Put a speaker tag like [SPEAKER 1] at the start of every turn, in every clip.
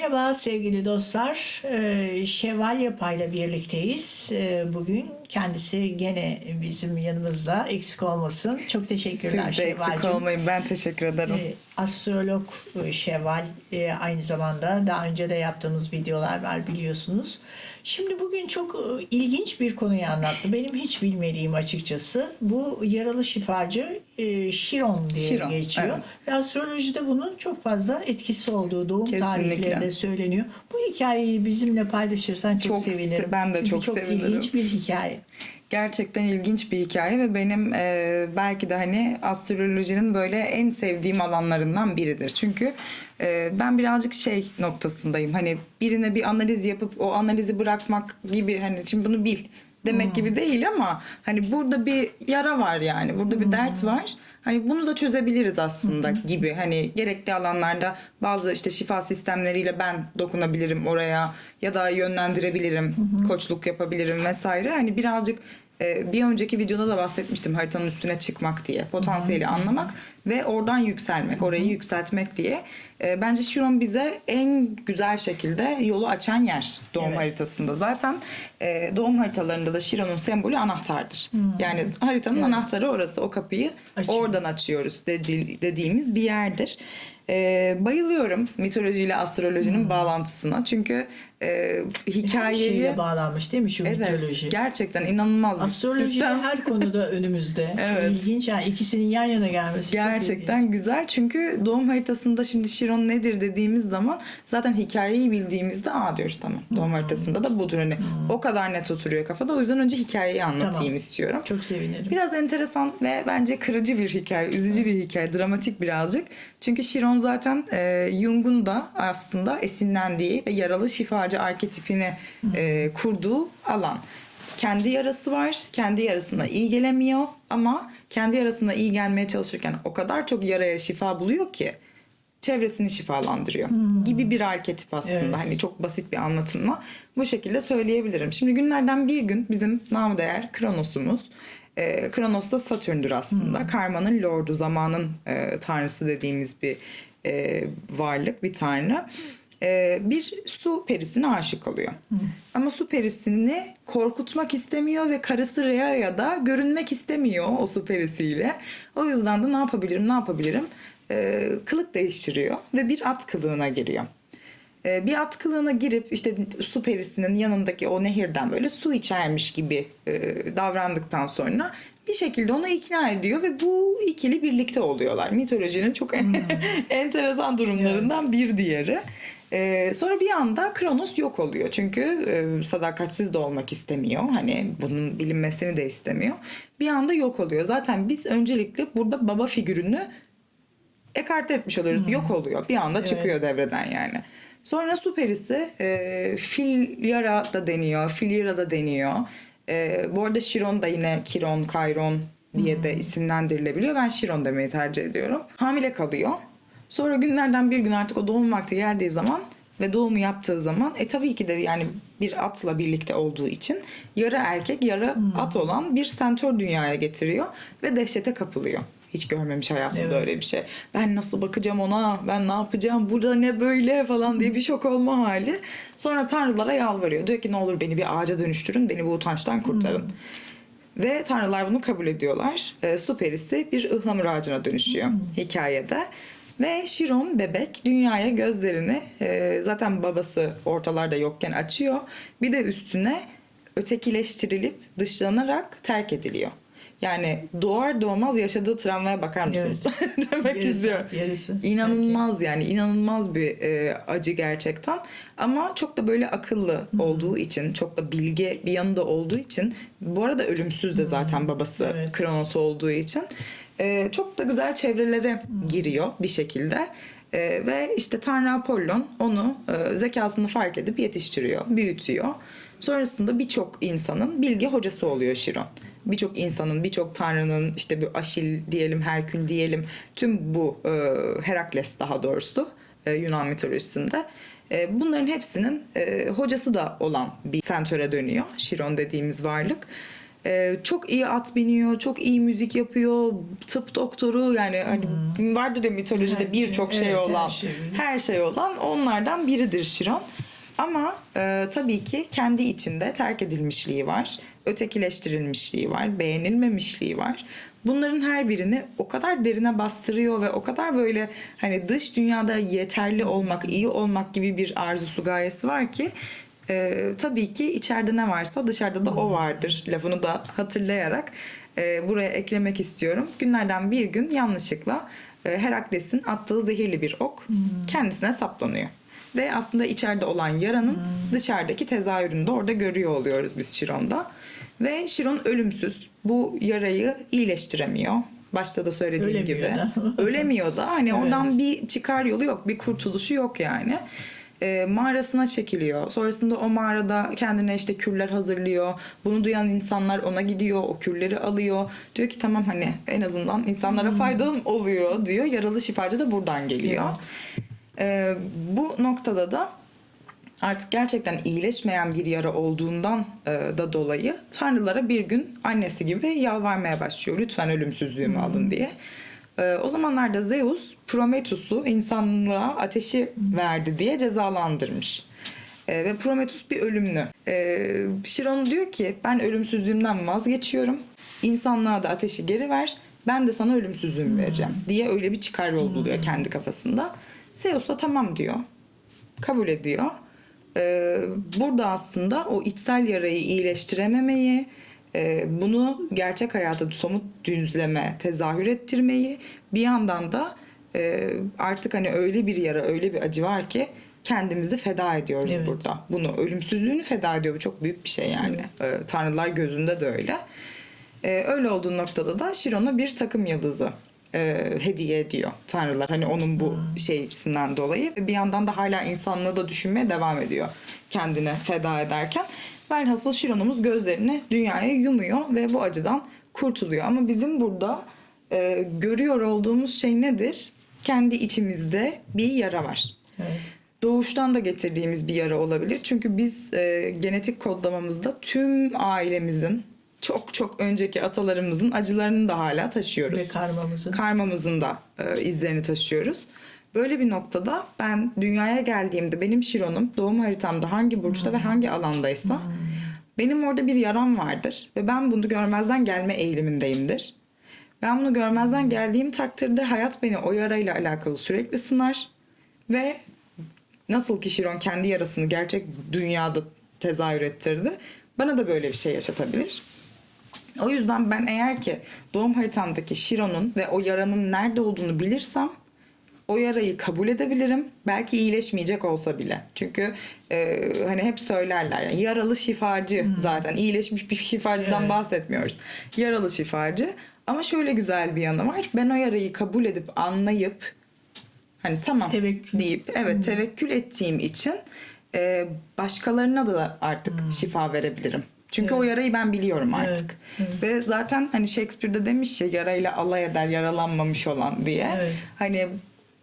[SPEAKER 1] Merhaba sevgili dostlar. Ee, Şevval Yapay'la birlikteyiz. Ee, Bugün kendisi gene bizim yanımızda. Eksik olmasın. Çok teşekkürler
[SPEAKER 2] Siz de eksik olmayın. Ben teşekkür ederim.
[SPEAKER 1] Ee, Astrolog e, Şevval e, aynı zamanda daha önce de yaptığımız videolar var biliyorsunuz. Şimdi bugün çok e, ilginç bir konuyu anlattı. Benim hiç bilmediğim açıkçası. Bu yaralı şifacı e, Şiron diye
[SPEAKER 2] Şiron,
[SPEAKER 1] geçiyor.
[SPEAKER 2] evet.
[SPEAKER 1] Ve astrolojide bunun çok fazla etkisi olduğu doğum
[SPEAKER 2] Kesinlikle.
[SPEAKER 1] tarihlerinde söyleniyor. Bu hikayeyi bizimle paylaşırsan çok,
[SPEAKER 2] Çok se-
[SPEAKER 1] sevinirim.
[SPEAKER 2] ben de çok
[SPEAKER 1] çok
[SPEAKER 2] sevinirim.
[SPEAKER 1] ilginç bir hikaye.
[SPEAKER 2] Gerçekten ilginç bir hikaye ve benim e, belki de hani astrolojinin böyle en sevdiğim alanlarından biridir. Çünkü e, ben birazcık şey noktasındayım. Hani birine bir analiz yapıp o analizi bırakmak gibi hani şimdi bunu bil demek gibi değil ama hani burada bir yara var yani. Burada bir dert var. Hani bunu da çözebiliriz aslında gibi. Hani gerekli alanlarda bazı işte şifa sistemleriyle ben dokunabilirim oraya ya da yönlendirebilirim, koçluk yapabilirim vesaire. Hani birazcık bir önceki videoda da bahsetmiştim haritanın üstüne çıkmak diye. Potansiyeli anlamak ve oradan yükselmek, orayı yükseltmek diye. E, Bence Chiron bize en güzel şekilde yolu açan yer doğum
[SPEAKER 1] Evet.
[SPEAKER 2] haritasında. Zaten e, doğum haritalarında da Chiron'un sembolü anahtardır. Yani haritanın anahtarı orası. O kapıyı
[SPEAKER 1] Açıyor.
[SPEAKER 2] oradan açıyoruz dedi- dediğimiz bir yerdir. E, bayılıyorum mitolojiyle astrolojinin bağlantısına. Çünkü e,
[SPEAKER 1] Her
[SPEAKER 2] hikayeyi
[SPEAKER 1] şeyle bağlanmış değil mi şu
[SPEAKER 2] Evet,
[SPEAKER 1] mitoloji?
[SPEAKER 2] gerçekten inanılmaz
[SPEAKER 1] Astroloji
[SPEAKER 2] sistem.
[SPEAKER 1] her konuda önümüzde.
[SPEAKER 2] Evet.
[SPEAKER 1] İlginç yani ikisinin yan yana gelmesi.
[SPEAKER 2] Gerçekten güzel çünkü doğum haritasında şimdi Şiron nedir dediğimiz zaman zaten hikayeyi bildiğimizde aa diyoruz tamam doğum haritasında da budur hani o kadar net oturuyor kafada o yüzden önce hikayeyi anlatayım
[SPEAKER 1] Tamam.
[SPEAKER 2] istiyorum.
[SPEAKER 1] Çok sevinirim.
[SPEAKER 2] Biraz enteresan ve bence kırıcı bir hikaye, üzücü bir hikaye, dramatik birazcık. Çünkü Chiron zaten e, Jung'un da aslında esinlendiği ve yaralı şifacı arketipini e, kurduğu alan. Kendi yarası var, kendi yarasına iyi gelemiyor ama kendi yarasına iyi gelmeye çalışırken o kadar çok yaraya şifa buluyor ki çevresini şifalandırıyor gibi bir arketip aslında.
[SPEAKER 1] Evet.
[SPEAKER 2] Hani çok basit bir anlatımla bu şekilde söyleyebilirim. Şimdi günlerden bir gün bizim namı değer Kronos'umuz. E, Kronos da Satürn'dür aslında. Karmanın lordu, zamanın e, tanrısı dediğimiz bir e, varlık, bir tanrı. E, bir su perisine aşık oluyor. Ama su perisini korkutmak istemiyor ve karısı Rhea'ya da görünmek istemiyor o su perisiyle. O yüzden de ne yapabilirim, ne yapabilirim? E, kılık değiştiriyor ve bir at kılığına giriyor. Ee, bir at kılığına girip işte su perisinin yanındaki o nehirden böyle su içermiş gibi e, davrandıktan sonra bir şekilde onu ikna ediyor ve bu ikili birlikte oluyorlar. Mitolojinin çok enteresan durumlarından bir diğeri. Ee, sonra bir anda Kronos yok oluyor. Çünkü e, sadakatsiz de olmak istemiyor. Hani bunun bilinmesini de istemiyor. Bir anda yok oluyor. Zaten biz öncelikle burada baba figürünü ekarte etmiş oluyoruz. Yok oluyor. Bir anda çıkıyor devreden yani. Sonra su perisi e, Filyara da deniyor. Filyara da deniyor. E, bu arada Şiron da yine Kiron, Kayron diye de isimlendirilebiliyor. Ben Şiron demeyi tercih ediyorum. Hamile kalıyor. Sonra günlerden bir gün artık o doğum vakti geldiği zaman ve doğumu yaptığı zaman e tabii ki de yani bir atla birlikte olduğu için yarı erkek yarı at olan bir sentör dünyaya getiriyor ve dehşete kapılıyor. Hiç görmemiş hayatında
[SPEAKER 1] Evet.
[SPEAKER 2] öyle bir şey. Ben nasıl bakacağım ona? Ben ne yapacağım? Burada ne böyle falan diye bir şok olma hali. Sonra tanrılara yalvarıyor. Diyor ki ne olur beni bir ağaca dönüştürün. Beni bu utançtan kurtarın. Ve tanrılar bunu kabul ediyorlar. E, su perisi bir ıhlamur ağacına dönüşüyor hikayede. Ve Şiron bebek dünyaya gözlerini e, zaten babası ortalarda yokken açıyor. Bir de üstüne ötekileştirilip dışlanarak terk ediliyor. Yani doğar doğmaz yaşadığı travmaya bakar mısınız? Demek
[SPEAKER 1] Yarısı
[SPEAKER 2] istiyorum.
[SPEAKER 1] yarısı
[SPEAKER 2] İnanılmaz yani inanılmaz bir e, acı gerçekten. Ama çok da böyle akıllı olduğu için, çok da bilge bir yanında olduğu için bu arada ölümsüz de zaten babası
[SPEAKER 1] Evet.
[SPEAKER 2] Kronos olduğu için e, çok da güzel çevrelere giriyor bir şekilde. E, ve işte Tanrı Apollon onu e, zekasını fark edip yetiştiriyor, büyütüyor. Sonrasında birçok insanın bilgi hocası oluyor Şiron. Birçok insanın, birçok tanrının işte bir Aşil diyelim, Herkül diyelim tüm bu e, Herakles daha doğrusu e, Yunan mitolojisinde e, bunların hepsinin e, hocası da olan bir sentöre dönüyor. Şiron dediğimiz varlık. Ee, çok iyi at biniyor, çok iyi müzik yapıyor, tıp doktoru yani hani vardır ya mitolojide birçok
[SPEAKER 1] şey,
[SPEAKER 2] şey
[SPEAKER 1] evet, her
[SPEAKER 2] olan,
[SPEAKER 1] şey
[SPEAKER 2] her şey olan onlardan biridir Şiron. Ama e, tabii ki kendi içinde terk edilmişliği var, ötekileştirilmişliği var, beğenilmemişliği var. Bunların her birini o kadar derine bastırıyor ve o kadar böyle hani dış dünyada yeterli olmak, iyi olmak gibi bir arzusu gayesi var ki e, tabii ki içeride ne varsa dışarıda da o vardır lafını da hatırlayarak e, buraya eklemek istiyorum. Günlerden bir gün yanlışlıkla e, Herakles'in attığı zehirli bir ok kendisine saplanıyor. Ve aslında içeride olan yaranın dışarıdaki tezahürünü de orada görüyor oluyoruz biz Şiron'da. Ve Şiron ölümsüz. Bu yarayı iyileştiremiyor. Başta da söylediğim
[SPEAKER 1] Ölemiyor
[SPEAKER 2] gibi.
[SPEAKER 1] da.
[SPEAKER 2] Ölemiyor da. Hani
[SPEAKER 1] Evet.
[SPEAKER 2] oradan bir çıkar yolu yok. Bir kurtuluşu yok yani. E, mağarasına çekiliyor. Sonrasında o mağarada kendine işte küller hazırlıyor. Bunu duyan insanlar ona gidiyor. O külleri alıyor. Diyor ki tamam hani en azından insanlara faydalım oluyor diyor. Yaralı şifacı da buradan geliyor. E, bu noktada da artık gerçekten iyileşmeyen bir yara olduğundan e, da dolayı tanrılara bir gün annesi gibi yalvarmaya başlıyor. Lütfen ölümsüzlüğümü alın diye. E, o zamanlarda Zeus Prometheus'u insanlığa ateşi verdi diye cezalandırmış. E, ve Prometheus bir ölümlü. E, Chiron diyor ki ben ölümsüzlüğümden vazgeçiyorum. İnsanlığa da ateşi geri ver. Ben de sana ölümsüzlüğümü vereceğim diye öyle bir çıkar yol buluyor kendi kafasında. Zeus da tamam diyor kabul ediyor. Ee, burada aslında o içsel yarayı iyileştirememeyi, e, bunu gerçek hayata somut düzleme, tezahür ettirmeyi bir yandan da e, artık hani öyle bir yara, öyle bir acı var ki kendimizi feda ediyoruz
[SPEAKER 1] Evet.
[SPEAKER 2] burada. Bunu ölümsüzlüğünü feda ediyor. Bu çok büyük bir şey yani. Ee, tanrılar gözünde de öyle. Ee, öyle olduğu noktada da Şiron'a bir takım yıldızı e, hediye ediyor tanrılar. Hani onun bu şeysinden dolayı. Bir yandan da hala insanlığı da düşünmeye devam ediyor kendine feda ederken. Velhasıl Şiron'umuz gözlerini dünyaya yumuyor ve bu acıdan kurtuluyor. Ama bizim burada e, görüyor olduğumuz şey nedir? Kendi içimizde bir yara var
[SPEAKER 1] Evet.
[SPEAKER 2] doğuştan da getirdiğimiz bir yara olabilir. Çünkü biz e, genetik kodlamamızda tüm ailemizin çok çok önceki atalarımızın acılarını da hala taşıyoruz.
[SPEAKER 1] Ve karmamızın.
[SPEAKER 2] Karmamızın da e, izlerini taşıyoruz. Böyle bir noktada ben dünyaya geldiğimde benim Şiron'um doğum haritamda hangi burçta ve hangi alandaysa benim orada bir yaram vardır ve ben bunu görmezden gelme eğilimindeyimdir. Ben bunu görmezden geldiğim takdirde hayat beni o yarayla alakalı sürekli sınar ve nasıl ki Şiron kendi yarasını gerçek dünyada tezahür ettirdi bana da böyle bir şey yaşatabilir. O yüzden ben eğer ki doğum haritamdaki Şiron'un ve o yaranın nerede olduğunu bilirsem o yarayı kabul edebilirim. Belki iyileşmeyecek olsa bile. Çünkü e, hani hep söylerler yani yaralı şifacı zaten iyileşmiş bir şifacıdan
[SPEAKER 1] Evet.
[SPEAKER 2] bahsetmiyoruz. Yaralı şifacı. Ama şöyle güzel bir yanı var. Ben o yarayı kabul edip anlayıp hani tamam
[SPEAKER 1] Tevekkül.
[SPEAKER 2] deyip evet tevekkül ettiğim için e, başkalarına da artık şifa verebilirim. Çünkü o yarayı ben biliyorum
[SPEAKER 1] Evet,
[SPEAKER 2] artık. Ve zaten hani Shakespeare'de demiş ya yarayla alay eder yaralanmamış olan diye.
[SPEAKER 1] Evet.
[SPEAKER 2] Hani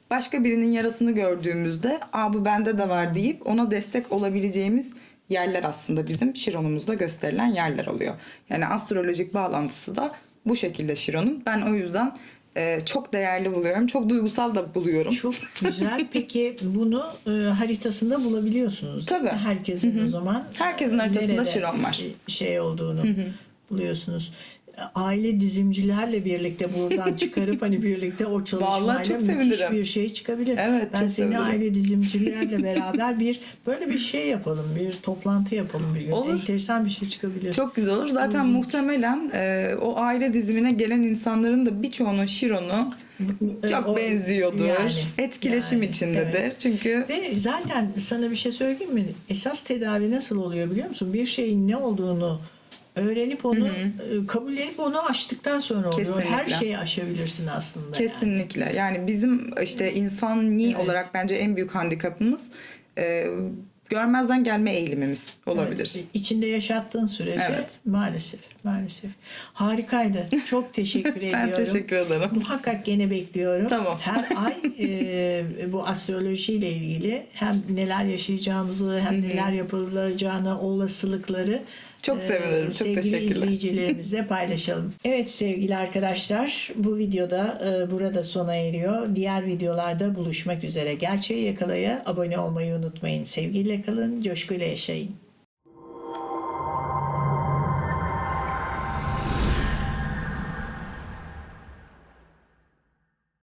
[SPEAKER 2] başka birinin yarasını gördüğümüzde Aa, bu bende de var deyip ona destek olabileceğimiz yerler aslında bizim Şiron'umuzda gösterilen yerler oluyor. Yani astrolojik bağlantısı da bu şekilde Şiron'un. Ben o yüzden e, çok değerli buluyorum. Çok duygusal da buluyorum.
[SPEAKER 1] Çok güzel. Peki bunu e, haritasında bulabiliyorsunuz.
[SPEAKER 2] Tabii.
[SPEAKER 1] Herkesin o zaman.
[SPEAKER 2] Herkesin
[SPEAKER 1] e,
[SPEAKER 2] haritasında Şiron var.
[SPEAKER 1] Şey olduğunu buluyorsunuz. Aile dizimcilerle birlikte buradan çıkarıp hani birlikte o çalışmayla
[SPEAKER 2] çok
[SPEAKER 1] müthiş
[SPEAKER 2] sevinirim.
[SPEAKER 1] bir şey çıkabilir.
[SPEAKER 2] Evet,
[SPEAKER 1] ben seni
[SPEAKER 2] sevinirim.
[SPEAKER 1] aile dizimcilerle beraber bir böyle bir şey yapalım. Bir toplantı yapalım bir gün.
[SPEAKER 2] Olur.
[SPEAKER 1] Enteresan bir şey çıkabilir.
[SPEAKER 2] Çok güzel olur. Zaten
[SPEAKER 1] İlginç.
[SPEAKER 2] muhtemelen e, o aile dizimine gelen insanların da birçoğunun Şiron'u çok
[SPEAKER 1] O-
[SPEAKER 2] benziyordur.
[SPEAKER 1] yani,
[SPEAKER 2] Etkileşim
[SPEAKER 1] yani,
[SPEAKER 2] içindedir.
[SPEAKER 1] evet.
[SPEAKER 2] Çünkü
[SPEAKER 1] Ve zaten sana bir şey söyleyeyim mi? Esas tedavi nasıl oluyor biliyor musun? Bir şeyin ne olduğunu öğrenip onu e, kabullenip onu aştıktan sonra oluyor.
[SPEAKER 2] Kesinlikle.
[SPEAKER 1] Her şeyi aşabilirsin aslında. yani.
[SPEAKER 2] Kesinlikle. Yani bizim işte insani
[SPEAKER 1] Evet.
[SPEAKER 2] olarak bence en büyük handikapımız e, görmezden gelme eğilimimiz olabilir.
[SPEAKER 1] Evet, içinde yaşattığın sürece
[SPEAKER 2] Evet.
[SPEAKER 1] maalesef maalesef. Harikaydı. Çok teşekkür
[SPEAKER 2] Ben
[SPEAKER 1] ediyorum.
[SPEAKER 2] teşekkür ederim.
[SPEAKER 1] Muhakkak gene bekliyorum.
[SPEAKER 2] Tamam.
[SPEAKER 1] Her ay e, bu astrolojiyle ilgili hem neler yaşayacağımızı hem neler yapılacağını olasılıkları
[SPEAKER 2] Çok sevinirim, çok
[SPEAKER 1] sevgili
[SPEAKER 2] teşekkürler.
[SPEAKER 1] izleyicilerimizle paylaşalım. Evet sevgili arkadaşlar bu videoda e, burada sona eriyor. Diğer videolarda buluşmak üzere. Gerçeği yakalaya abone olmayı unutmayın. Sevgiyle kalın, coşkuyla yaşayın.